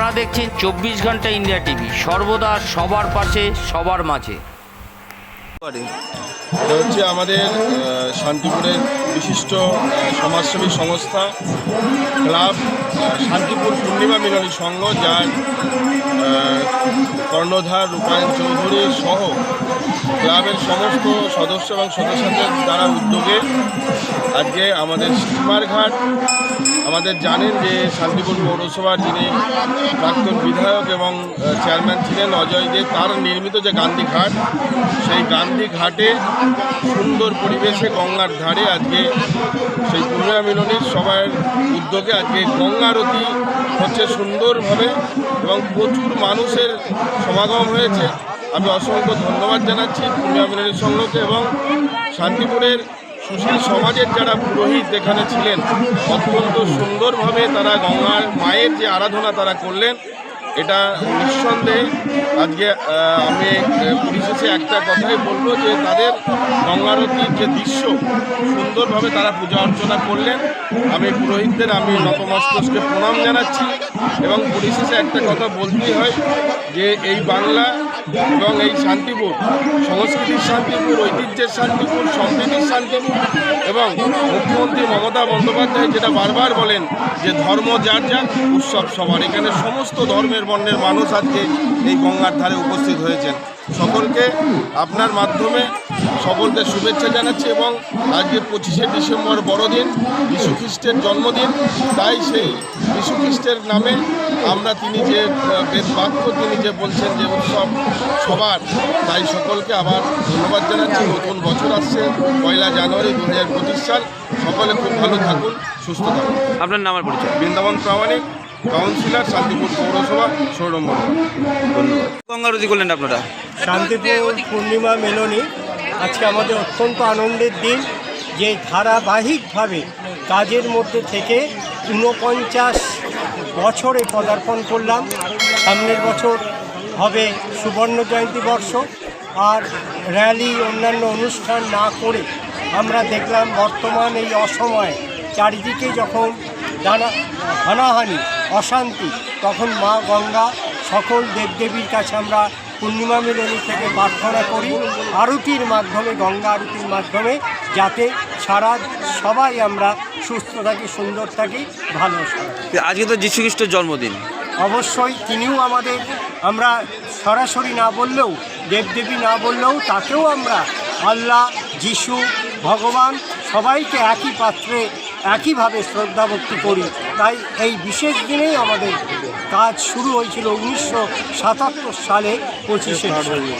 আপনারা দেখছেন চব্বিশ ঘণ্টা ইন্ডিয়া টিভি। সর্বদা সবার পাশে, সবার মাঝে। এটা হচ্ছে আমাদের শান্তিপুরের বিশিষ্ট সমাজসেবী সংস্থা, ক্লাব শান্তিপুর পূর্ণিমা মিলনী সংঘ, যার কর্ণধার রূপায়ণ চৌধুরী সহ ক্লাবের সমস্ত সদস্য এবং সদস্যদের দ্বারা উদ্যোগে আজকে আমাদের স্টিমার ঘাট আমাদের জানেন যে শান্তিপুর পৌরসভার যিনি প্রাক্তন বিধায়ক এবং চেয়ারম্যান ছিলেন অজয় দে, তার নির্মিত যে গান্ধী ঘাট, সেই গান্ধী ঘাটে সুন্দর পরিবেশে গঙ্গার ধারে আজকে সেই পূর্ণিমা মিলনীর সবার উদ্যোগে আজকে গঙ্গারতি হচ্ছে সুন্দরভাবে এবং প্রচুর মানুষের সমাগম হয়েছে। আমি অসংখ্য ধন্যবাদ জানাচ্ছি পূর্ণিমা মিলনী সংঘকে এবং শান্তিপুরের সুশীল সমাজের যারা পুরোহিত এখানে ছিলেন, অত্যন্ত সুন্দরভাবে তারা গঙ্গার মায়ের যে আরাধনা তারা করলেন, এটা নিঃসন্দেহে আজকে আমি পরিশেষে একটা কথাই বলব যে তাদের গঙ্গারতির যে দৃশ্য, সুন্দরভাবে তারা পূজা অর্চনা করলেন। আমি পুরোহিতদের, আমি নতমস্তকে প্রণাম জানাচ্ছি এবং পরিশেষে একটা কথা বলতেই হয় যে এই বাংলা এবং এই শান্তিপুর, সংস্কৃতির শান্তিপুর, ঐতিহ্যের শান্তিপুর, সম্প্রীতির শান্তিপুর এবং মুখ্যমন্ত্রী মমতা বন্দ্যোপাধ্যায় যেটা বারবার বলেন যে ধর্ম যার যার, উৎসব সবার। এখানে সমস্ত ধর্মের বর্ণের মানুষ আজকে এই গঙ্গার ধারে উপস্থিত হয়েছেন। সকলকে আপনার মাধ্যমে সকলকে শুভেচ্ছা জানাচ্ছি এবং আজকে পঁচিশে ডিসেম্বর বড়দিন, যীশু খ্রিস্টের জন্মদিন। তাই সেই যীশু খ্রিস্টের নামে আমরা তিনি যে বাক্য তিনি যে বলছেন যে উৎসব সবার। তাই সকলকে আবার ধন্যবাদ জানাচ্ছি। নতুন বছর আসছে পয়লা জানুয়ারি দু হাজার পঁচিশ সাল। সকলে খুব ভালো থাকুন সুস্থ থাকুন। আপনার নামের পরিচয়? বৃন্দাবন প্রামাণিক কাউন্সিলর শান্তিপুর পৌরসভা ধন্যবাদ। গঙ্গারতি করলেন আপনারা? শান্তিপুর পূর্ণিমা মেলনী আজকে আমাদের অত্যন্ত আনন্দের দিন। যে ধারাবাহিকভাবে কাজের মধ্যে থেকে ঊনপঞ্চাশ বছরে পদার্পণ করলাম। সামনের বছর হবে সুবর্ণ জয়ন্তী বর্ষ। আর র্যালি, অন্যান্য অনুষ্ঠান না করে আমরা দেখলাম বর্তমান এই অসময়ে চারিদিকে যখন দানা হানাহানি, অশান্তি, তখন মা গঙ্গা সকল দেবদেবীর কাছে আমরা পূর্ণিমা মিলনী থেকে প্রার্থনা করি। আরতির মাধ্যমে, গঙ্গা আরতির মাধ্যমে, যাতে সারা সবাই আমরা সুস্থ থাকি, সুন্দর থাকি, ভালো আজকে তো যীশু খ্রিস্টের জন্মদিন। অবশ্যই তিনিও আমাদের আমরা সরাসরি না বললেও দেবদেবী না বললেও তাকেও আমরা আল্লাহ যিশু ভগবান সবাইকে একই পাত্রে একইভাবে শ্রদ্ধা ভক্তি করি। তাই এই বিশেষ দিনেই আমাদের কাজ শুরু হয়েছিল উনিশশো সাতাত্তর সালে পঁচিশে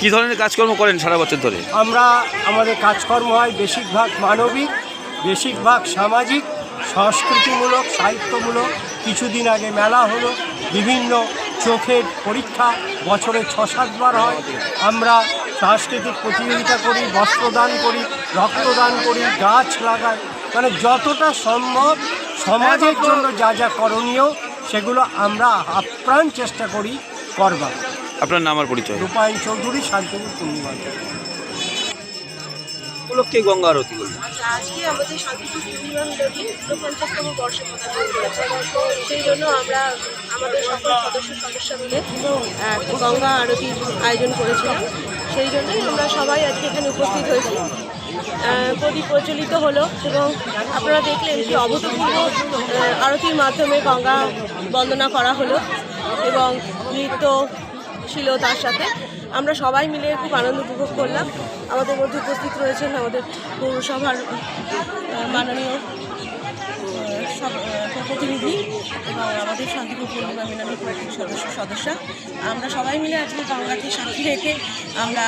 কী ধরনের কাজকর্ম করেন সারা বছর ধরে? আমরা আমাদের কাজকর্ম হয় বেশিরভাগ মানবিক বেশিরভাগ সামাজিক সংস্কৃতিমূলক সাহিত্যমূলক। কিছুদিন আগে মেলা হলো বিভিন্ন চোখের পরীক্ষা বছরে ছ সাতবার হয়। আমরা সাংস্কৃতিক প্রতিযোগিতা করি বস্ত্রদান করি রক্তদান করি গাছ লাগাই। মানে যতটা সম্ভব সমাজের জন্য যা যা করণীয় সেগুলো আমরা আপ্রাণ চেষ্টা করি করবার। আপনার নাম আর পরিচয়? রূপায়ণ চৌধুরী শান্তিপুর পূর্ণিমা উপলক্ষে গঙ্গা আরতি করলেন? আজকে আমাদের শান্তিপুর সেই জন্য আমরা আমাদের সকল সদস্য সদস্য মিলে গঙ্গা আরতির আয়োজন করেছিলাম। সেই জন্যই আমরা সবাই আজকে এখানে উপস্থিত হয়েছি। প্রদীপ প্রজ্বলিত হলো এবং আপনারা দেখলেন যে অভূতপূর্ব আরতির মাধ্যমে গঙ্গা বন্দনা করা হলো এবং নৃত্য ছিল তার সাথে। আমরা সবাই মিলে খুব আনন্দ উপভোগ করলাম। আমাদের মধ্যে উপস্থিত রয়েছেন আমাদের পৌরসভার মাননীয় সব- প্রতিনিধি এবং আমাদের শান্তিপুর পূর্ণিমা মিলনী কমিটির সদস্য সদস্য। আমরা সবাই মিলে আজকে গঙ্গাকে সাক্ষী রেখে আমরা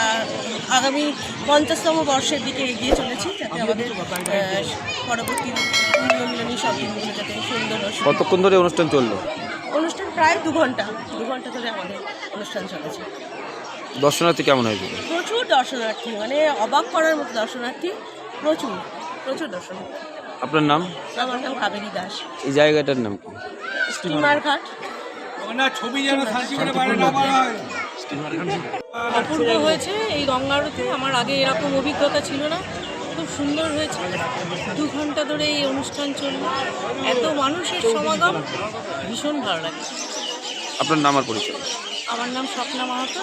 আগামী পঞ্চাশতম বর্ষের দিকে এগিয়ে চলেছি যাতে আমাদের পরবর্তী পূর্ণিমা মিলনী সব দিনগুলো যাতে সুন্দর- কতক্ষণ ধরে অনুষ্ঠান চলল? অনুষ্ঠান প্রায় দু ঘণ্টা দু ঘণ্টা ধরে আমাদের অনুষ্ঠান চলেছে। দর্শনার্থী কেমন হয়েছে? প্রচুর দর্শনার্থী মানে অবাক করার মতো দর্শনার্থী প্রচুর প্রচুর দর্শনার্থী। আপনার নাম? আমার নাম কাবেরী দাস। এই জায়গাটার নাম কি? স্টিমার ঘাট। ছবি যেন অপূর্ব হয়েছে এই গঙ্গা আরতি আমার আগে এরকম অভিজ্ঞতা ছিল না। খুব সুন্দর হয়েছে। দু ঘণ্টা ধরে এই অনুষ্ঠান চলল। এত মানুষের সমাগম ভীষণ ভালো লাগছে। আপনার নাম আর পরিচয়? আমার নাম স্বপ্না মাহাতো।